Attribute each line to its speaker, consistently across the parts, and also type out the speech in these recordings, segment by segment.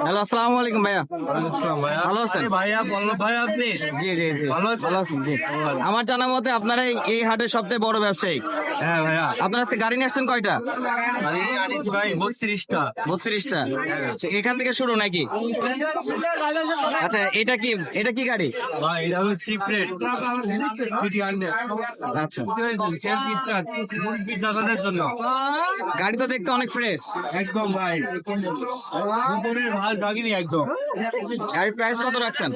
Speaker 1: Hello আসসালামু আলাইকুম ভাইয়া। ভালো আছেন?
Speaker 2: ভাইয়া বল্লভ ভাই আপনি
Speaker 1: জি জি জি।
Speaker 2: ভালো আছেন?
Speaker 1: জি। আমার জানা মতে আপনারা এই- হাটের সবচেয়ে বড় ব্যবসায়ী।
Speaker 2: হ্যাঁ ভাইয়া।
Speaker 1: আপনার আজকে গাড়ি নিয়ে আসছেন কয়টা?
Speaker 2: ভাই বত্রিশটা।
Speaker 1: বত্রিশটা। এখান থেকে শুরু নাকি? আচ্ছা এটা কি এটা কি গাড়ি?
Speaker 2: ভাই এটা হলো চিপ রেট ফিটি
Speaker 1: আচ্ছা
Speaker 2: জন্য।
Speaker 1: গাড়ি তো দেখতে অনেক ফ্রেশ
Speaker 2: একদম ভাই। দুপুরের ভালো ভাগিনি একদম।
Speaker 1: গাড়ির প্রাইস কত রাখছেন?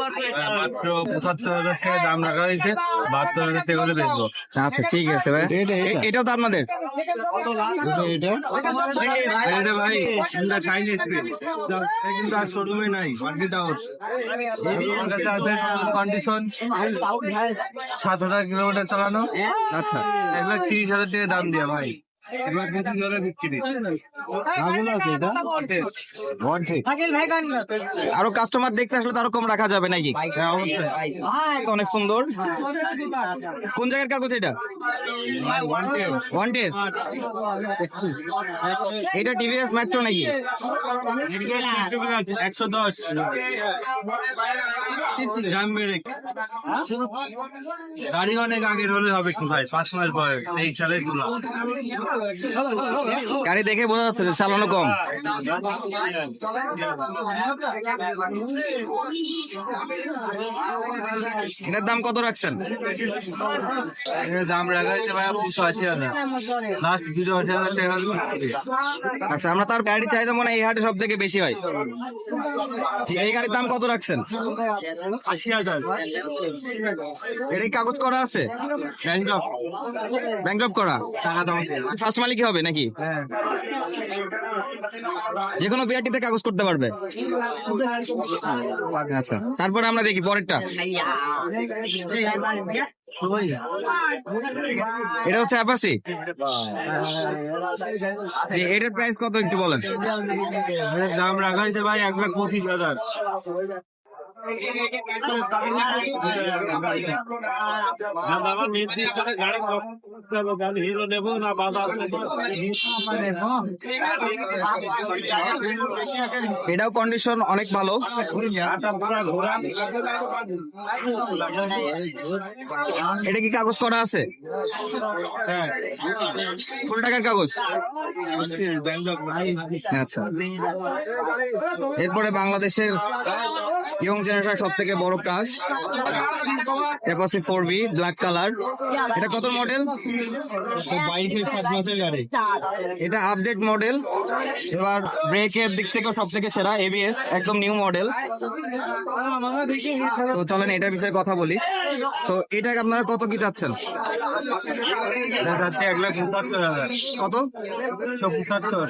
Speaker 2: মাত্র পঁচাত্তর হাজার টাকা দাম রাখা হয়েছে। বাহাত্তর হাজার টাকা হলে বেচবো।
Speaker 1: আচ্ছা ঠিক আছে ভাই। এটাও তো আপনাদের।
Speaker 2: এটা? ভাই এটা শাইন কিন্তু আর শোরুমে নাই মার্কেট আউট আছে কন্ডিশন সাত হাজার কিলোমিটার চালানো।
Speaker 1: আচ্ছা।
Speaker 2: এক লাখ তিরিশ হাজার টাকা দাম দিয়ে ভাই।
Speaker 1: আরও কাস্টমার দেখতে আসলে তো আরও কম রাখা যাবে নাকি
Speaker 2: হ্যাঁ
Speaker 1: অনেক সুন্দর কোন জায়গার কাগজ এটা এটা টিভিএস মেট্রো নাকি
Speaker 2: একশো দশ গাড়ি অনেক আগের হলে হবে ভাই? পাঁচ মাস পরে এই সালেরগুলো
Speaker 1: গাড়ি দেখে বোঝা যাচ্ছে চালানো কম। এটার দাম কত রাখছেন?
Speaker 2: দাম রাখা ভাই
Speaker 1: আচ্ছা আমরা তার গাড়ি চাহিদা মনে হয় এই হাটে সব থেকে বেশি হয়। এই গাড়ির দাম কত রাখছেন?
Speaker 2: আশি হাজার।
Speaker 1: এটা কাগজ করা আছে? ব্যাংক করা?
Speaker 2: টাকা দাম
Speaker 1: ফার্স্ট মালিক হবে নাকি?
Speaker 2: হ্যাঁ।
Speaker 1: যে কোনো বিআরটিতে কাগজ করতে পারবে। আচ্ছা তারপরে আমরা দেখি পরেরটা। এটা হচ্ছে অ্যাপাসি এটার প্রাইস কত একটু বলেন?
Speaker 2: দাম রাখা হয়েছে ভাই এক লাখ পঁচিশ হাজার।
Speaker 1: এটাও কন্ডিশন অনেক ভালো। এটা কি কাগজ করা আছে? ফুল টাকার কাগজ? আচ্ছা। এরপরে বাংলাদেশের ইয়ং জেনারেশন সব থেকে বড় crush Apache four B black colour এটা কত মডেল
Speaker 2: বাইশের সাত মাসের গাড়ি।
Speaker 1: এটা আপডেট মডেল এবার ব্রেকের দিক থেকেও সব থেকে সেরা এবিএস একদম নিউ মডেল তো চলেন এটার বিষয়ে কথা বলি। তো এটাকে আপনারা কত কি চাচ্ছেন?
Speaker 2: এক লাখ পঁচাত্তর হাজার।
Speaker 1: কত?
Speaker 2: পঁচাত্তর।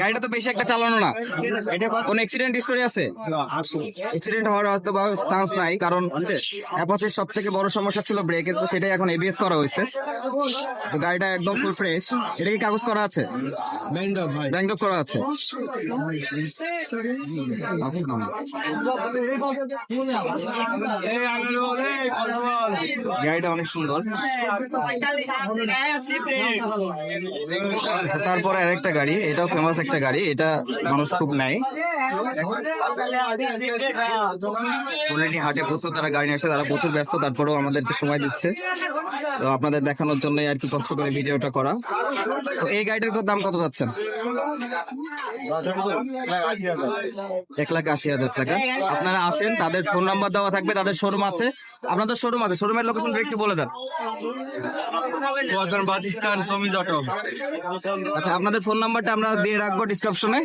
Speaker 1: গাড়িটা তো বেশি একটা চালানো না। এটা কোন অ্যাক্সিডেন্ট স্টোরি আছে? অ্যাক্সিডেন্ট হওয়ার হয়তো বা চান্স নাই কারণ অ্যাপাচের সব থেকে বড় সমস্যা ছিল ব্রেকের তো সেটাই এখন এবিএস করা হয়েছে। তো গাড়িটা একদম ফুল ফ্রেশ এটা কি কাগজ করা আছে?
Speaker 2: ব্যাংকক
Speaker 1: ব্যাংক করা আছে।
Speaker 2: এই
Speaker 1: গাড়িটা অনেক সুন্দর। আচ্ছা গাড়ি, এটাও ফেমাস একটা গাড়ি, এটা মানুষ খুব অলরেডি হাটে প্রচুর তারা গাড়ি নিয়ে আসছে তারা প্রচুর ব্যস্ত, তারপরেও আমাদেরকে সময় দিচ্ছে। তো আপনাদের দেখানোর জন্য আর কি কষ্ট করে ভিডিওটা করা। তো এই গাড়িটার দাম কত যাচ্ছেন? এক লাখ আশি হাজার টাকা। আপনারা আসেন, তাদের ফোন নাম্বার দেওয়া থাকবে, তাদের শোরুম আছে। আপনাদের শোরুম আছে শোরুমের লোকেশন একটু বলে দেন। আচ্ছা আপনাদের ফোন নাম্বারটা আমরা দিয়ে রাখব ডিসক্রিপশনে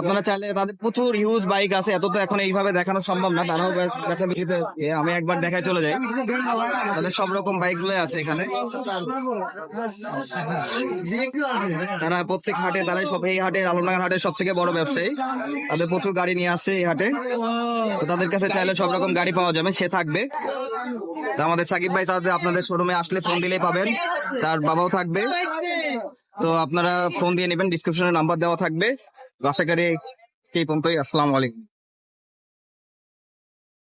Speaker 1: আপনারা চাইলে তাদের প্রচুর হিউজ বাইক আছে, এত তো এখন এইভাবে দেখানো সম্ভব না, তারাও বেচা আমি একবার দেখায় চলে যাই। তাদের সব রকম বাইকগুলো আছে এখানে। তারা প্রত্যেক হাটে তারাই সব এই হাটের আলমডাঙ্গার হাটের সব থেকে বড় ব্যবসায়ী। তাদের প্রচুর গাড়ি নিয়ে আসে এই হাটে। তো তাদের কাছে চাইলে সব রকম গাড়ি পাওয়া যাবে, সে থাকবে। আমাদের সাকিব ভাই তাদের আপনাদের শোরুমে আসলে ফোন দিলেই পাবেন। তার বাবাও থাকবে। তো আপনারা ফোন দিয়ে নেবেন ডিসক্রিপশনে নাম্বার দেওয়া থাকবে। আশা করি এই পর্যন্তই, আসসালামু আলাইকুম।